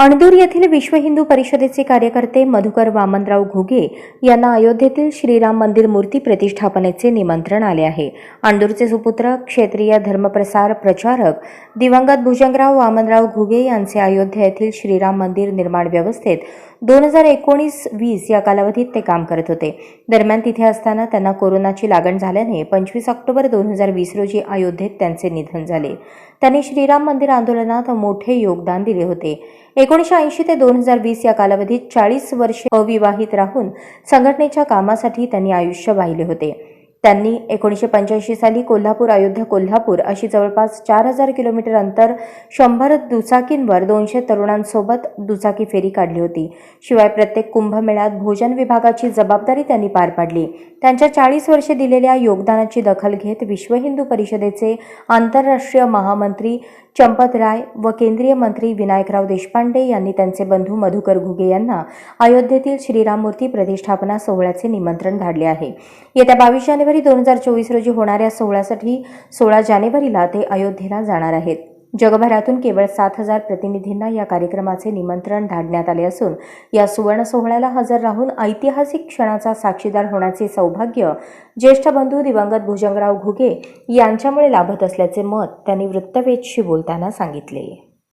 अणदूर येथील विश्व हिंदू परिषदेचे कार्यकर्ते मधुकर वामनराव घुगे यांना अयोध्येतील श्रीराम मंदिर मूर्ती प्रतिष्ठापनेचे निमंत्रण आले आहे. अणदूरचे सुपुत्र क्षेत्रीय धर्मप्रसार प्रचारक दिवंगत भुजंगराव वामनराव घुगे यांचे अयोध्या येथील श्रीराम मंदिर निर्माण व्यवस्थेत दोन हजार एकोणीस वीस या कालावधीत ते काम करत होते. दरम्यान तिथे असताना त्यांना कोरोनाची लागण झाल्याने पंचवीस ऑक्टोबर दोन हजार वीस रोजी अयोध्येत त्यांचे निधन झाले. त्यांनी श्रीराम मंदिर आंदोलनात मोठे योगदान दिले होते. एकोणीसशे ऐंशी ते दोन हजार वीस या कालावधीत चाळीस वर्षे अविवाहित राहून संघटनेच्या कामासाठी त्यांनी आयुष्य वाहिले होते. त्यांनी एकोणीसशे पंच्याऐंशी साली कोल्हापूर अयोध्या कोल्हापूर अशी जवळपास चार हजार किलोमीटर अंतर शंभर दुचाकींवर दोनशे तरुणांसोबत दुचाकी फेरी काढली होती. शिवाय प्रत्येक कुंभमेळ्यात भोजन विभागाची जबाबदारी त्यांनी पार पाडली. त्यांच्या चाळीस वर्षे दिलेल्या योगदानाची दखल घेत विश्व हिंदू परिषदेचे आंतरराष्ट्रीय महामंत्री चंपत राय व केंद्रीय मंत्री विनायकराव देशपांडे यांनी त्यांचे बंधू मधुकर घुगे यांना अयोध्येतील श्रीराममूर्ती प्रतिष्ठापना सोहळ्याचे निमंत्रण धाडले आहे. येत्या बावीस जानेवारी दोन हजार चोवीस रोजी होणाऱ्या सोहळ्यासाठी सोळा जानेवारीला ते अयोध्येला जाणार आहेत. जगभरातून केवळ सात हजार प्रतिनिधींना या कार्यक्रमाचे निमंत्रण धाडण्यात आले असून या सुवर्ण सोहळ्याला हजर राहून ऐतिहासिक क्षणाचा साक्षीदार होण्याचे सौभाग्य ज्येष्ठ बंधू दिवंगत भुजंगराव घुगे यांच्यामुळे लाभत असल्याचे मत त्यांनी वृत्तवेधशी बोलताना सांगितले.